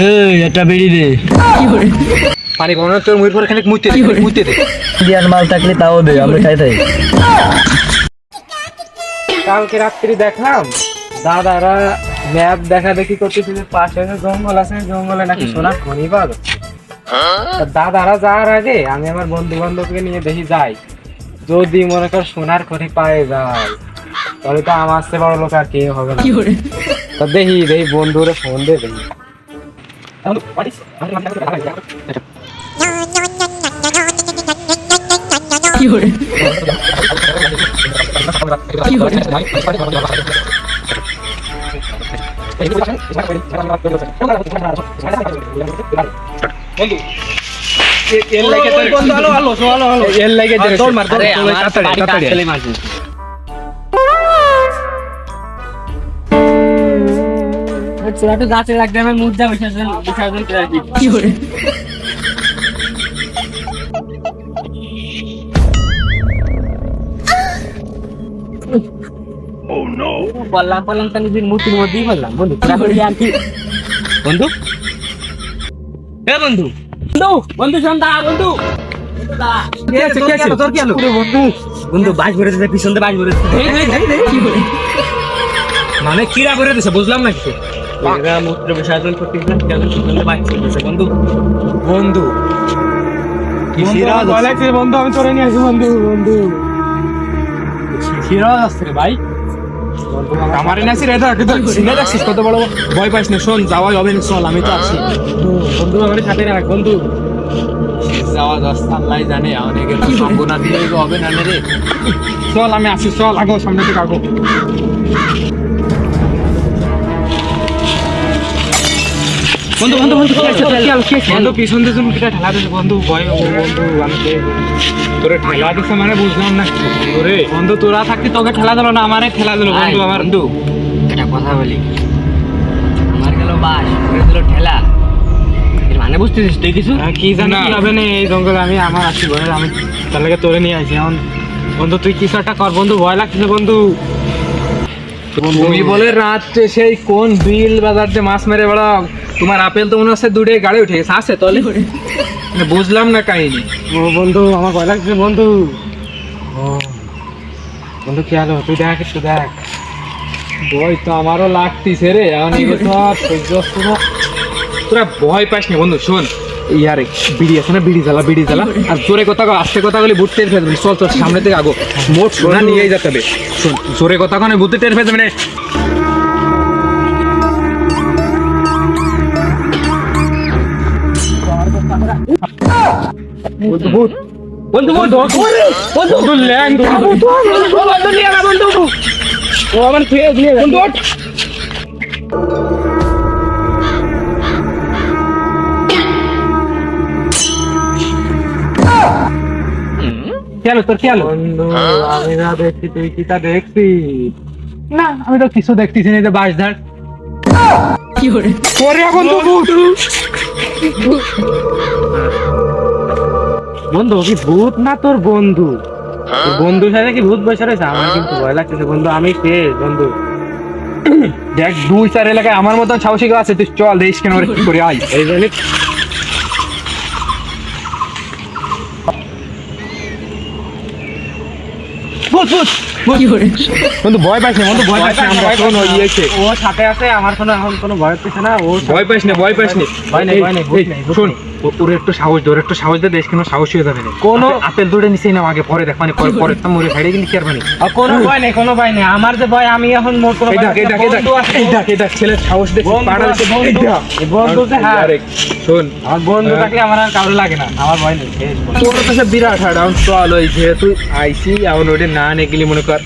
এই বেরি দে পানি কমানো তোর মুড়ির পরে খানিক মুইতে মুইতে দে। ইন্ডিয়ান মাল থাকলে তাও দে আমরা খাই তাই। কালকে রাত্রি দেখলাম দাদারা ম্যাপ দেখা দেখি করতেছিল পাশে জঙ্গল আছে জঙ্গলে নাকি সোনার খনি পাওয়া যাচ্ছে। দাদারা যাওয়ার আগে আমি আমার বন্ধু বান্ধবকে নিয়ে দেখি যাই। যদি মনে কর সোনার খনি পায়ে যায় তাহলে তো আমার চেয়ে বড় লোক আর কে হবে না। তা দেখি দেখি বন্ধুরা ফোন দেখি। বন্ধু এর লাগে বন্ধু আলো আলো আলো আলো এর লাগে তোর মার তোর তাড়াতাড়ি তাড়াতাড়ি চোরাটা গাছে রাখতে আমি মুদ্রা বিসর্জন বিসর্জন করে রাখি কি করে? বললাম বললাম তাহলে দিন মূর্তির মধ্যেই বললাম বন্ধু তোরা বন্ধু? এ বন্ধু? বন্ধু বন্ধু সন্ধ্যা বন্ধু। তোর মানে কিরা? করে দিছে বুঝলাম না কিছু। এরা মূত্র বিসর্জন করতে কেন দিয়ে বাস বন্ধু? বন্ধু। সিরাজ আছে। বলেছে বন্ধু আমি তোরে নিয়ে আসি বন্ধু বন্ধু। সিরাজ আসছে রে ভাই? আমার নাসি রে দেখ দেখ সিনে দেখছিস কত বড় ভয় পাইস না শোন যাওয়াই হবে না চল আমি তো আছি। বন্ধু আমার সাথে রাখ বন্ধু। যাওয়া রাস্তা আল্লাহ জানে অনেকে সঙ্গ না দিলে তো হবে না রে। চল আমি আসি চল আগো সামনে থেকে আগো। বন্ধু বন্ধু বন্ধু কি আছে? কি আছে? বন্ধু পিছন তুমি কিটা ঠেলা দিছে বন্ধু ভয় বন্ধু আমি কে তোরে ঠেলা দিছে মানে বুঝলাম না। তোরে বন্ধু তোরা থাকতি তোকে ঠেলা দিল না আমারে ঠেলা দিল বন্ধু আমার বন্ধু। একটা কথা বলি। আমার গেল বাস করে দিল ঠেলা। এর মানে বুঝতেছিস তুই কিছু? হ্যাঁ, কি জানি কি হবে না এই জঙ্গলে আমি আমার আছি ভয় আমি তার লাগে তোরে নিয়ে আসি এখন বন্ধু তুই কিছু একটা কর বন্ধু ভয় লাগছে বন্ধু। তুমি বলে রাত্রে সেই কোন বিল বাজার যে মাছ মেরে বেড়াও? তোমার আপেল তো মনে হচ্ছে দূরে গাড়ি উঠে গেছে। আছে তলে মানে বুঝলাম না কাহিনি। ও বন্ধু আমার ভয় লাগছে বন্ধু। ও। বন্ধু কি হলো তুই দেখ একটু দেখ। ভয় তো আমারও লাগতিছে রে এখন এগুলো তো আর সহ্য হচ্ছে না। তোরা ভয় পাস না বন্ধু শোন। ইয়ারে বিড়ি আছে না? বিড়ি জ্বালা বিড়ি জ্বালা। আর জোরে কথা কও আস্তে কথা বলে বুট টের ফেলবে। চল চল সামনে থেকে আগো। মোট সোনা নিয়েই যেতে হবে। শোন জোরে কথা কনে বুতে টের ফেলবে না বন্ধু ভূত বন্ধু বন্ধু বন্ধু বন্ধু ল্যান্ড বন্ধু বন্ধু নিয়ে না বন্ধু ও আমার ফেস নিয়ে বন্ধু ওঠ। কেন তোর কি আলো? বন্ধু আমি না দেখছি তুই কি তা দেখছি না আমি তো কিছু দেখতেছি না এই বন্ধু, কি ভূত না তোর বন্ধু? বন্ধুর সাথে কি ভূত বসে রয়েছে? আমার কিন্তু ভয় লাগতেছে। বন্ধু, আমি শেষ বন্ধু। দেখ, দুই চার এলাকায় আমার মতন সাহসিক আছে। তুই চল, দেখিস কেন কি করে আয়। এই ভূত ভূত বন্ধু ভয় পাইছে না বন্ধু ভয় পাইছে না আমরা এখন ওই ইয়েছে ও সাথে আছে আমার কোনো এখন কোনো ভয় পেছে না ও ভয় পাইস না ভয় পাইস না। ভয় নেই, ভয় নেই, শোন ওর একটু সাহস ওর একটু সাহস দে দেশ কেন সাহস হয়ে যাবে না কোনো- আপেল- আপেল দৌড়ে নিচেই না আগে পরে দেখ মানে পরে পরে তো মরে কিন্তু মানে কোনো ভয় নেই কোনো ভয় নেই আমার যে ভয় আমি এখন মোর কোনো এই দেখ এই। দেখ এই দেখ এই দেখ দেখ ছেলের সাহস দেখ বন্ধু পাড়া আছে, বন্ধু। হ্যাঁ। শোন আমার বন্ধু। থাকলে আমার আর কারও লাগে না আমার ভয় নেই। তোর কাছে বিরাট হার্ড চল ওই যেহেতু আইসি এখন ওইটা না নেগেলি মনে কর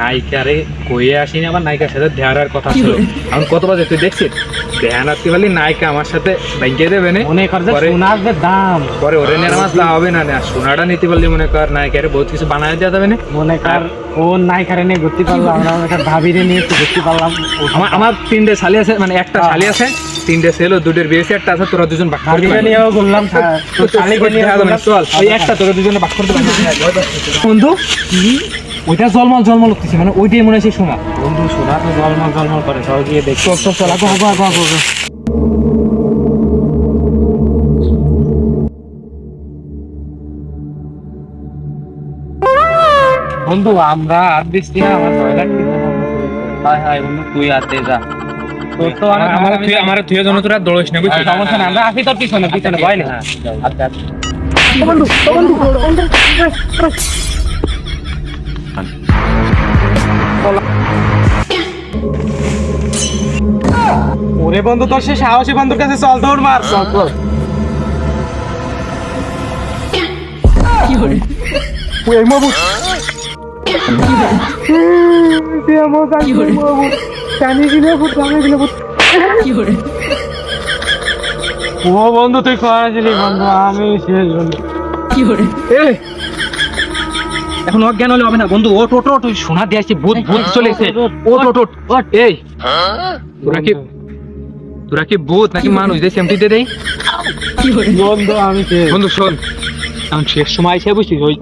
নায়িকারে কইয়ে আসিনি আমার নায়িকার সাথে ধ্যানার কথা ছিল। এখন কত বাজে তুই দেখছিস? ধ্যান আসতে পারলি নায়িকা আমার সাথে ব্যাংকে দেবে না। মনে কর সোনার যে দাম। পরে ওরে নিয়ে আমার লাভ হবে না না। সোনাটা নিতে পারলে মনে কর নায়িকারে বহুত কিছু বানায় দেওয়া যাবে না। মনে কর ও নাই কারে নিয়ে ঘুরতে পারল আমরা একটা ভাবিরে নিয়ে একটু ঘুরতে পারলাম। আমার আমার তিনটে শালি আছে মানে একটা শালি আছে তিনটে ছেলে দুটোর বিয়ে একটা আছে তোরা দুজন বাক করতে পারবি। নিয়েও শালিকে নিয়ে যাবে চল। ওই একটা তোরা দুজনে বাক করতে পারবি। বন্ধু? ওইটা জলমল জলমল উঠতেছে মানে ওইটাই মনে হয় সেই সোনা। বন্ধু সোনা তো জলমল জলমল করে সব গিয়ে দেখ। চল চল চল আগো আগো আগো আগো বন্ধু আমরা আর বৃষ্টি না আমার ভয় লাগছে হায় হায় বন্ধু তুই আতে যা। তোর তো আমার তুই আমার তুই জন্য তোরা দৌড়িস না বুঝছিস? হ্যাঁ, সমস্যা না আমরা আসি তোর পিছনে পিছনে ভয় নেই। হ্যাঁ, আচ্ছা, আচ্ছা। ওরে বন্ধু তোর সে সাহসী বন্ধুর কাছে চল দৌড় মার। চল চল। ওই মবু ও বন্ধু তুই করেছিলি বন্ধু? আমি শেষ বন্ধু। কি এই, এখন অজ্ঞান হলে হবে না। বন্ধু ওট ওট ওট ওই সোনা দিয়ে আসছি ভূত ভূত চলে এসে ওট ওট ওট ওট এই তোরা কি তোরা কি ভূত নাকি মানুষ? যে সেমটি দে দেই বন্ধু আমি বন্ধু শোন। এখন শেষ সময় এসে বুঝছিস? ওই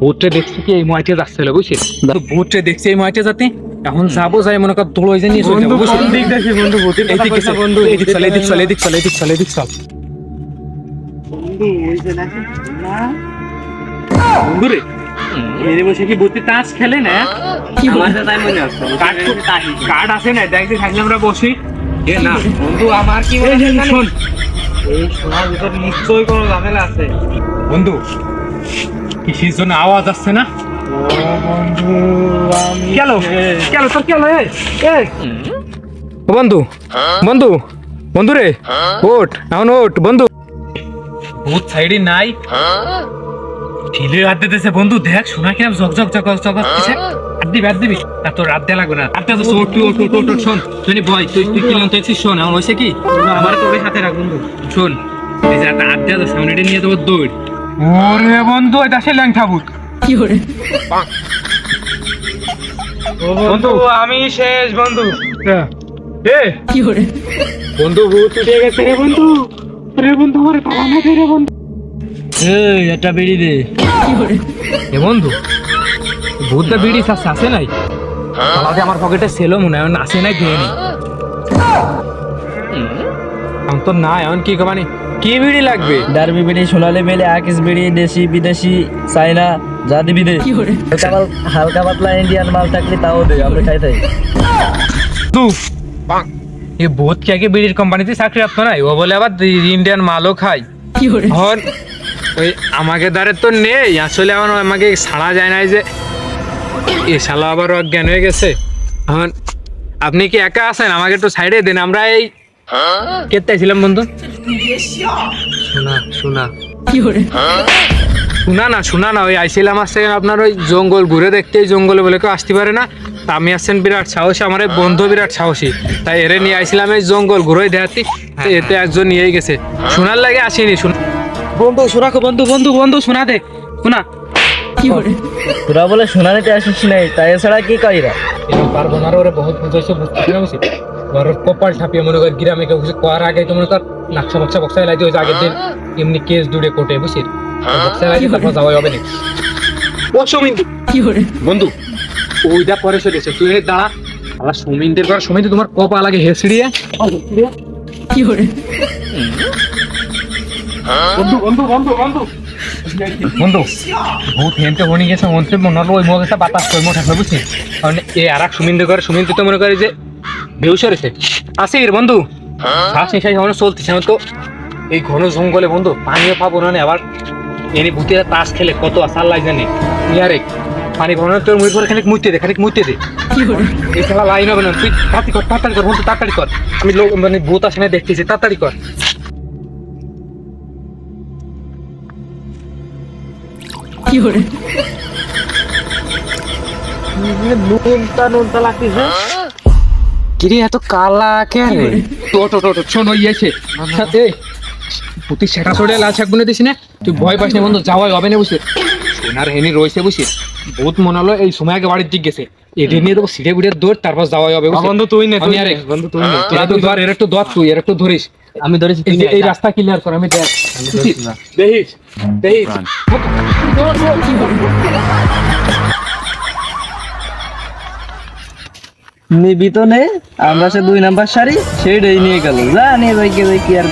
ভূতটা দেখছি কি এই ময়টা যাচ্ছিল বুঝছিস? তো ভূতটা দেখছি এই ময়টা যাতে? এখন যাব যাই মনে কর দোলো যে নিয়ে চলে বন্ধু যাব দিক দেখি বন্ধু ভূতের কথা এইদিকে কইছে চল, বন্ধু এইদিক চল এইদিক চল এইদিক চল এইদিক চল এইদিক চল। বন্ধু রে এর বসে কি ভূতের তাস খেলে না আমার তো তাই মনে হচ্ছে কার্ড আছে না দেখতে থাকলে আমরা বসি। এ না বন্ধু আমার কি মনে শোন। এই শোনার ভিতর নিশ্চয়ই কোনো ঝামেলা আছে। বন্ধু কিসির জন্য আওয়াজ আসছে না? ও বন্ধু তোর ও বন্ধু বন্ধু বন্ধু রে ওঠ এখন ওট বন্ধু। ভূত সাইডে নাই? ঢিলে দিতেছে বন্ধু দেখ শোনা কিরম দিবি দিবি। আর তোর রাত দেয়া লাগবে না। রাত দেয়া তো ওঠ তুই ওঠ ওঠ ওঠ, ওঠ, শোন। তুই বয় তুই তুই তুই শোন হয়েছে কি? আমার সাথে রাখ বন্ধু। শোন এই যে দেয়া তো সামনে নিয়ে দেবো দৌড়। ওরে বন্ধু এটা সে ল্যাংটা ভূত। ও বন্ধু আমি শেষ বন্ধু। এ বন্ধু ভূত উঠে গেছে রে বন্ধু। রে বন্ধু ওরে বাবা না রে বন্ধু। এটা বেরি দে। এ বন্ধু ভূতটা বিড়ি শাস আসে নাই? আমাকে আমার পকেটে সেলো মনে হয় আসে নাই দিয়ে নি। এখন তো না এখন কি মানে কি বিড়ি লাগবে? ডারবি বিড়ি সোনালি বেলে আকিস বিড়ি দেশি বিদেশি চাইনা যা দিবি দে হালকা পাতলা ইন্ডিয়ান মাল থাকলে তাও দে আমরা খাই থাকি তু এ ভূত কে আগে বিড়ির কোম্পানিতে চাকরি আপতো নাই? ও বলে আবার ইন্ডিয়ান মালও খায়। হন ওই আমাকে দ্বারে তো নেই আসলে আমার আমাকে ছাড়া যায় না যে। এ শালা আবার অজ্ঞান হয়ে গেছে। এখন আপনি কি একা আছেন? আমাকে একটু সাইডে দেন আমরা এই কেতে ছিলাম বন্ধু। শোনা শোনা। শোনা না শোনা না ওই আইছিলাম আসছে আপনার ওই জঙ্গল ঘুরে দেখতে জঙ্গলে বলে কেউ আসতে পারে না। তা আমি আসছেন বিরাট সাহসী আমার এই বন্ধু বিরাট সাহসী। তাই এরে নিয়ে আইছিলাম এই জঙ্গল ঘুরে দেখাতি এতে একজন নিয়েই গেছে। শোনার লাগে আসিনি শোনা বন্ধু শোনা বন্ধু বন্ধু বন্ধু শোনা দে শোনা। তোরা বলে সোনালিতে আসিস নাই তাই এছাড়া কি কইরা? পারব না ওরে বহুত বুঝাইছে বুঝতে না বুঝি ওর কপাল ছাপিয়ে মনে কর গ্রামে কেউ কিছু করার আগে তো মনে কর নাকশা বক্সা বক্সা লাগে ওই আগের দিন। এমনি কেস দূরে কোটে বুঝছিস? বক্সা লাগে তারপর যাওয়া হবে না ও সমিন। বন্ধু ওইটা পরে চলেছে তুই দাঁড়া। আবার সমিনদের ঘর সমিন তোমার কপা লাগে হেসড়িয়ে বন্ধু ভূত হেনতে হনি গেছে ওই বাতাস কারণ এই আর এক করে সুমিন্দ তো মনে করে যে বেউস হয়েছে আসির বন্ধু। শ্বাস নিঃশ্বাস তো। এই ঘন জঙ্গলে বন্ধু, পানিও পাবো না আবার এনে ভূতেরা তাস খেলে, কত আসার লাগে ইয়ারে পানি ভরণ তোর মুই পরে খানিক মুইতে দে, খানিক মুইতে দে। এই খেলা লাইন হবে না তুই তাড়াতাড়ি কর তাড়াতাড়ি কর বন্ধু, তাড়াতাড়ি কর আমি লোক মানে ভূত আসে না, দেখতেছি, তাড়াতাড়ি কর নুনটা নুনটা লাগতেছে। কিরে এত কালা কে রে তো তো তো শোন এসে এই পুতি সেটা লাল দিস না? তুই ভয় পাস না বন্ধু যাওয়াই হবে না বুঝে সোনার হেনি রয়েছে বুঝে বহুত মনে হলো এই সময় আগে বাড়ির দিক গেছে। এদের নিয়ে সিটে বিড়ে দৌড় তারপর যাওয়াই হবে? বন্ধু তুই নে তুই আমি আরে বন্ধু তুই নে। এরা তো ধর এর একটু ধর তুই এর একটু ধরিস। আমি ধরেছি এই এই রাস্তা ক্লিয়ার কর আমি দেখ। দেখিস? দেখিস নিবি তো নে আমরা সে দুই নাম্বার শাড়ি সেইটাই নিয়ে গেল। যা নিয়ে যাই কে যাই কি আর?